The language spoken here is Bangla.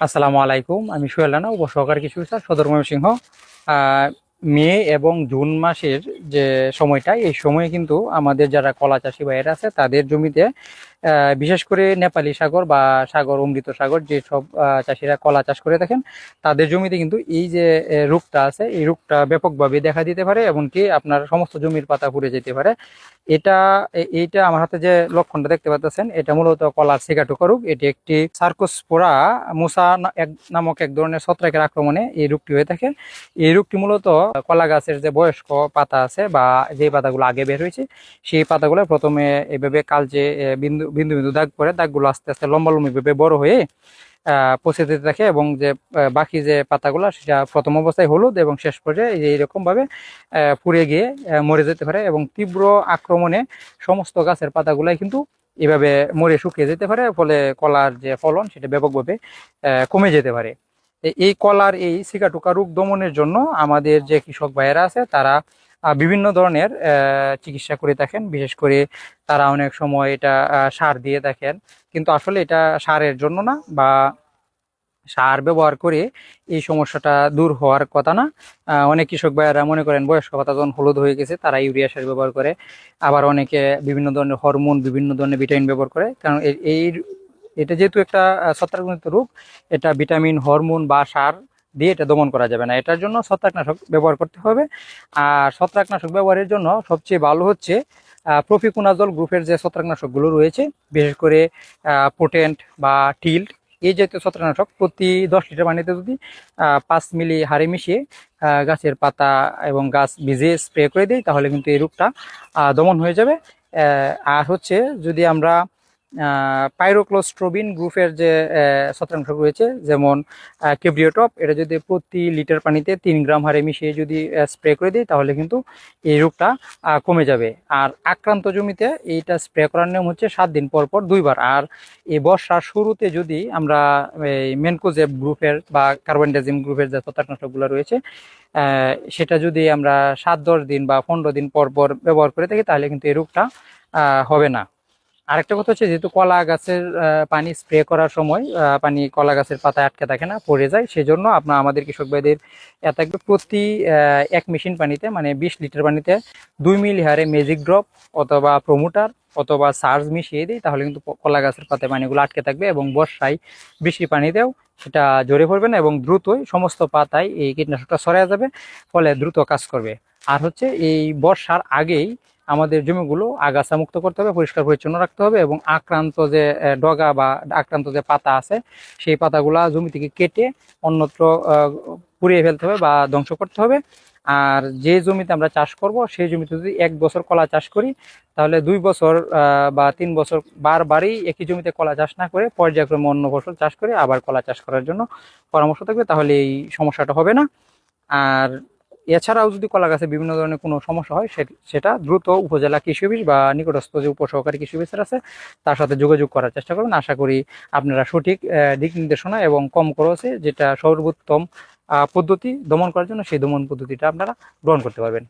আসসালামু আলাইকুম। আমি সোহেল রানা, উপসহকারী কৃষি অফিসার সদর ময়মনসিংহ। মে এবং জুন মাসের যে সময়টা, এই সময়ে কিন্তু আমাদের যারা কলা চাষি ভাইয়েরা আছে, তাদের জমিতে বিশেষ করে নেপালি সাগর বা সাগর, অমৃত সাগর যে সব চাষিরা কলা চাষ করে থাকেন, তাদের জমিতে কিন্তু এই যে রোগটা আছে, এই রোগটা ব্যাপকভাবে দেখা দিতে পারে এমনকি আপনার সমস্ত জমির পাতা পুড়ে যেতে পারে। এটা এইটা আমার হাতে যে লক্ষণটা দেখতে পাচ্ছেন, এটা মূলত কলার সিগাটুকা রোগ এটি একটি সার্কোস্পোরা মুসা নামক এক ধরনের ছত্রাকের আক্রমণে এই রোগটি হয়ে থাকে। এই রোগটি মূলত কলা গাছের যে বয়স্ক পাতা আছে বা যে পাতাগুলো আগে বের হয়েছে, সেই পাতাগুলো প্রথমে এভাবে কালচে বিন্দু বিন্দু বিন্দু দাগ পরে দাগগুলো আস্তে আস্তে লম্বা লম্বিভাবে বড় হয়ে পচে যেতে থাকে এবং যে বাকি যে পাতাগুলো সেটা প্রথম অবস্থায় হলুদ এবং শেষ পর্যায়ে এই যে এইরকম ভাবে আহ, পুড়ে গিয়ে মরে যেতে পারে এবং তীব্র আক্রমণে সমস্ত গাছের পাতাগুলাই কিন্তু এভাবে মরে শুকিয়ে যেতে পারে ফলে কলার যে ফলন সেটা ব্যাপকভাবে কমে যেতে পারে। এই কলার এই সিকাটুকা রোগ দমনের জন্য আমাদের যে কৃষক ভাইয়েরা আছে তারা বিভিন্ন ধরনের চিকিৎসা করে থাকেন বিশেষ করে তারা অনেক সময় এটা সার দিয়ে থাকেন কিন্তু আসলে এটা সারের জন্য না বা সার ব্যবহার করে এই সমস্যাটা দূর হওয়ার কথা না। অনেক কৃষক ভাইয়েরা মনে করেন বয়স্ক পাতা যখন হলুদ হয়ে গেছে, তারা ইউরিয়া সার ব্যবহার করে। আবার অনেকে বিভিন্ন ধরনের হরমোন, বিভিন্ন ধরনের ভিটামিন ব্যবহার করে। কারণ এই এটা যেহেতু একটা ছত্রাকজনিত রোগ, এটা ভিটামিন, হরমোন বা সার দিয়ে এটা দমন করা যাবে না। এটার জন্য ছত্রাকনাশক ব্যবহার করতে হবে। আর ছত্রাকনাশক ব্যবহারের জন্য সবচেয়ে ভালো হচ্ছে প্রফিকুনাজল গ্রুপের যে ছত্রাকনাশকগুলো রয়েছে, বিশেষ করে পোটেন্ট বা টিল্ট এই জাতীয় ছত্রাকনাশক প্রতি দশ লিটার পানিতে যদি পাঁচ মিলি হারে মিশিয়ে গাছের পাতা এবং গাছ ভিজে স্প্রে করে দিই, তাহলে কিন্তু এই রোগটা দমন হয়ে যাবে। আর হচ্ছে যদি আমরা পাইরোক্লোস্ট্রোবিন গ্রুপের যে ছত্রাকনাশক রয়েছে, যেমন কেব্রিওটপ, এটা যদি প্রতি লিটার পানিতে তিন গ্রাম হারে মিশিয়ে যদি স্প্রে করে দিই, তাহলে কিন্তু এই রোগটা কমে যাবে। আর আক্রান্ত জমিতে এইটা স্প্রে করার নিয়ম হচ্ছে সাত দিন পর পর দুইবার। আর এই বর্ষার শুরুতে যদি আমরা এই মেনকোজেব গ্রুপের বা কার্বনডাজিম গ্রুপের যে ছত্রাকনাশকগুলো রয়েছে সেটা যদি আমরা সাত দশ দিন বা পনেরো দিন পর পর ব্যবহার করে থাকি, তাহলে কিন্তু এই রোগটা হবে না। আরেকটা কথা হচ্ছে, যেহেতু কলা গাছের পানি স্প্রে করার সময় পানি কলা গাছের পাতায় আটকে থাকে না, পড়ে যায়, সেজন্য আপনার আমাদের কৃষক ভাইদের থাকবে প্রতি এক মেশিন পানিতে মানে বিশ লিটার পানিতে দুই মিলি হারে ম্যাজিক ড্রপ অথবা প্রমোটার অথবা সার্জ মিশিয়ে দিই, তাহলে কিন্তু কলা গাছের পাতায় পানিগুলো আটকে থাকবে এবং বর্ষায় বৃষ্টি পানিতেও সেটা ঝরে পড়বে না এবং দ্রুতই সমস্ত পাতায় এই কীটনাশকটা ছড়ায় যাবে, ফলে দ্রুত কাজ করবে। আর হচ্ছে এই বর্ষার আগেই আমাদের জমিগুলো আগাছা মুক্ত করতে হবে, পরিষ্কার পরিচ্ছন্ন রাখতে হবে এবং আক্রান্ত যে ডগা বা আক্রান্ত যে পাতা আছে, সেই পাতাগুলা জমি থেকে কেটে অন্যত্র পুড়িয়ে ফেলতে হবে বা ধ্বংস করতে হবে। আর যে জমিতে আমরা চাষ করব, সেই জমিতে যদি এক বছর কলা চাষ করি, তাহলে দুই বছর বা তিন বছর বারবারই একই জমিতে কলা চাষ না করে পর্যায়ক্রমে অন্য ফসল চাষ করে আবার কলা চাষ করার জন্য পরামর্শ থাকবে, তাহলে এই সমস্যাটা হবে না। আর এছাড়াও যদি কলা গাছে বিভিন্ন ধরনের কোনো সমস্যা হয় সেটা দ্রুত উপজেলা কৃষি অফিস বা নিকটস্থ যে উপসহকারী কৃষি অফিসার আছে, তার সাথে যোগাযোগ করার চেষ্টা করবেন আশা করি আপনারা সঠিক দিক নির্দেশনা এবং কম খরচে যেটা সর্বোত্তম পদ্ধতি দমন করার জন্য সেই দমন পদ্ধতিটা আপনারা গ্রহণ করতে পারবেন।